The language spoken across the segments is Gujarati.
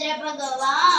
ചന്ദ്രഭഗവാൻ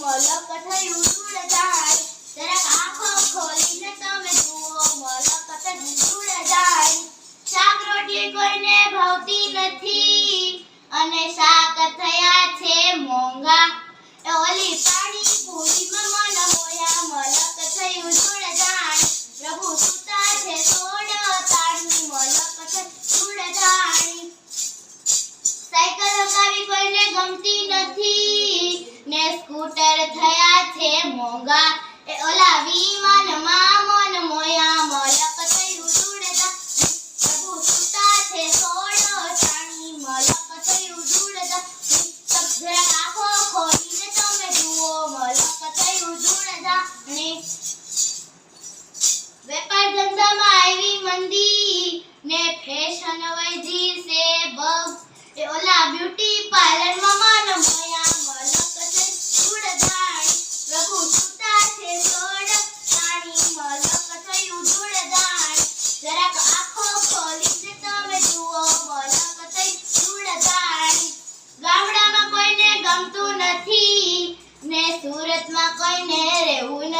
મલક થયું ધૂળ જાય. જરાક આંખો ખોલીને તમે જુઓ, મલક થયું ધૂળ જાય. શાક રોટલી કોઈને ભાવતી નથી. અને શાક થયા છે મોંઘા. ઓલી પાણી પૂરીમાં મન મોયા, મલક થયું ધૂળ જાય. પ્રભુ સુતા છે સોડ તાણી મલક થયું ધૂળ જાય. સાયકલ હકાવી કોઈને ગમતી નથી. ને સ્કૂટર થયા છે મોંઘા. એ ઓલા વિમાનમાં મન મોયા મલક થયું ઉડતા. પ્રભુ સુતા છે સોડો તાણી મલક થયું ધૂળતા જરા આંખો ખોલીને તમે જુઓ, મલક થયું ઉડતા. ને વેપાર ધંધામાં આવી મંદી. ને ફેશન વૈજી સે બગ. એ ઓલા બ્યુટી પાર્લરમાં